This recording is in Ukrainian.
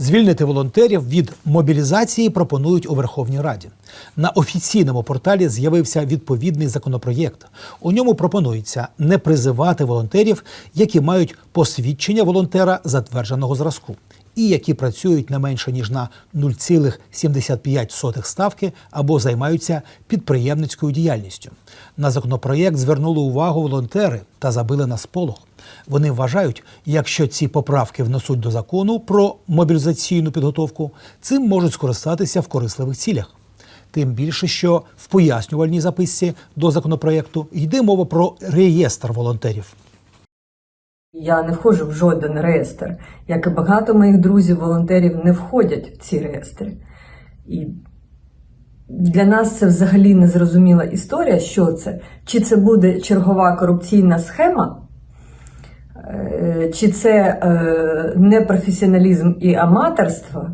Звільнити волонтерів від мобілізації пропонують у Верховній Раді. На офіційному порталі з'явився відповідний законопроєкт. У ньому пропонується не призивати волонтерів, які мають посвідчення волонтера затвердженого зразку, і які працюють не менше ніж на 0,75 ставки або займаються підприємницькою діяльністю. На законопроєкт звернули увагу волонтери та забили на сполох. Вони вважають, якщо ці поправки внесуть до закону про мобілізаційну підготовку, цим можуть скористатися в корисливих цілях. Тим більше, що в пояснювальній записці до законопроєкту йде мова про реєстр волонтерів. Я не входжу в жоден реєстр, як і багато моїх друзів-волонтерів не входять в ці реєстри. І для нас це взагалі незрозуміла історія, що це. Чи це буде чергова корупційна схема, е, чи це е, непрофесіоналізм і аматорство,